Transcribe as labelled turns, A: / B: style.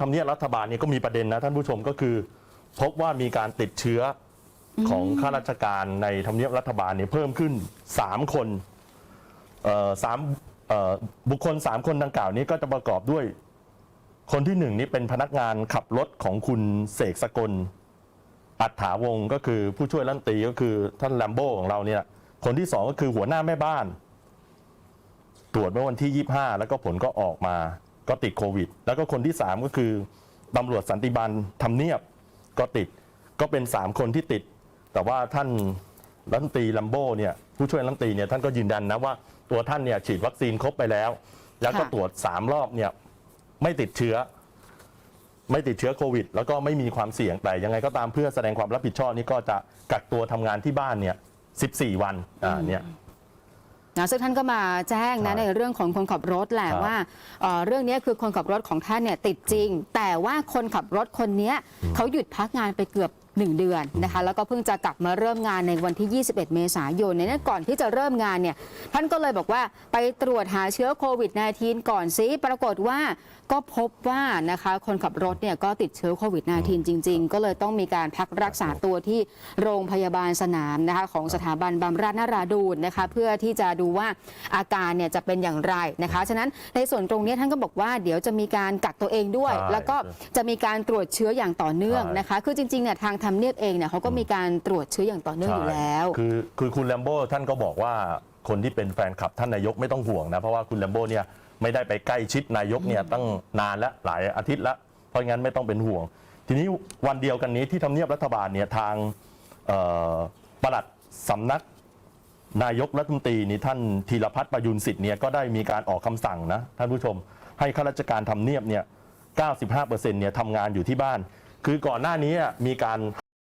A: ทำเนียบรัฐบาลเนี่ยก็มีประเด็นนะท่านผู้ชมก็คือ พบว่ามีการติดเชื้ออของข้าราชการในทำเนียบรัฐบาลเนี่ยเพิ่มขึ้น 3 คนเอ่อสามเอ่อบุคคล 3 คนดังกล่าวนี้ก็จะประกอบด้วย คนที่หนึ่งนี่เป็นพนักงานขับรถของคุณเสกสกล อัฏฐาวงศ์ก็คือผู้ช่วยรัฐมนตรีก็คือท่านแลมโบ้ของเราเนี่ย คนที่สองก็คือหัวหน้าแม่บ้าน ตรวจเมื่อวันที่ 25 แล้วก็ผลก็ออกมา ก็ติดโควิด แล้วก็คนที่ 3 ก็คือตำรวจสันติบาลทำเนียบก็ติดก็เป็น 3 คนที่ติด แต่ว่าท่านรัฐมนตรีแลมโบ้เนี่ยผู้ช่วยรัฐมนตรีเนี่ยท่านก็ยืนยันนะว่าตัวท่านเนี่ยฉีดวัคซีนครบไปแล้ว แล้วก็ตรวจ 3 รอบเนี่ยไม่ติดเชื้อ ไม่ติดเชื้อโควิด แล้วก็ไม่มีความเสี่ยงแต่ยังไงก็ตามเพื่อแสดงความรับผิดชอบนี่ก็จะกักตัวทำงานที่บ้านเนี่ย 14 วันอ่าเนี่ย
B: นะซึ่งท่านก็มาแจ้งนะ
A: ใช่
B: ในเรื่องของคนขับรถแหละ
A: ครับ
B: ว่าเอ่อเรื่องนี้คือคนขับรถของท่านเนี่ยติดจริง แต่ว่าคนขับรถคนเนี้ยเขาหยุดพักงานไปเกือบ 1 เดือนนะคะแล้วก็เพิ่งจะกลับมาเริ่มงานในวันที่ 21 เมษายนในนั้นก่อนที่จะเริ่มงานเนี่ยท่านก็เลยบอกว่าไปตรวจหาเชื้อโควิด -19 ก่อนซิปรากฏว่าก็พบว่านะคะคนขับรถเนี่ยก็ติดเชื้อโควิด -19 จริง ๆ ก็เลยต้องมีการพักรักษาตัวที่โรงพยาบาลสนามนะคะของสถาบันบำราศนราดูนนะคะเพื่อที่จะดูว่าอาการเนี่ยจะเป็นอย่างไรนะคะฉะนั้นในส่วนตรงนี้ท่านก็บอกว่าเดี๋ยวจะมีการกักตัวเองด้วย
A: ใช่
B: แล้วก็จะมีการตรวจเชื้ออย่างต่อเนื่อง
A: ใช่
B: นะคะ คือจริงๆเนี่ยทางทำเนียบเองเนี่ยเขาก็มีการตรวจเชื้ออย่างต่อเนื่องอยู่แล้ว
A: ใช่คือคือคุณแลมโบ้ท่านก็บอกว่าคนที่เป็นแฟนคลับท่านนายกไม่ต้องห่วงนะ เพราะว่าคุณแลมโบ้เนี่ยไม่ได้ไปใกล้ชิดนายกเนี่ยตั้งนานแล้วหลายอาทิตย์แล้วเพราะงั้นไม่ต้องเป็นห่วง ทีนี้วันเดียวกันนี้ที่ทำเนียบรัฐบาลเนี่ยทางเอ่อปลัดสำนักนายกรัฐมนตรีนี่ท่านธีรพัฒน์ประยุนสิทธิ์เนี่ยก็ได้มีการออกคำสั่งนะท่านผู้ชม ให้ข้าราชการทำเนียบเนี่ย 95%เนี่ยทำงานอยู่ที่บ้าน คือก่อนหน้านี้มีการ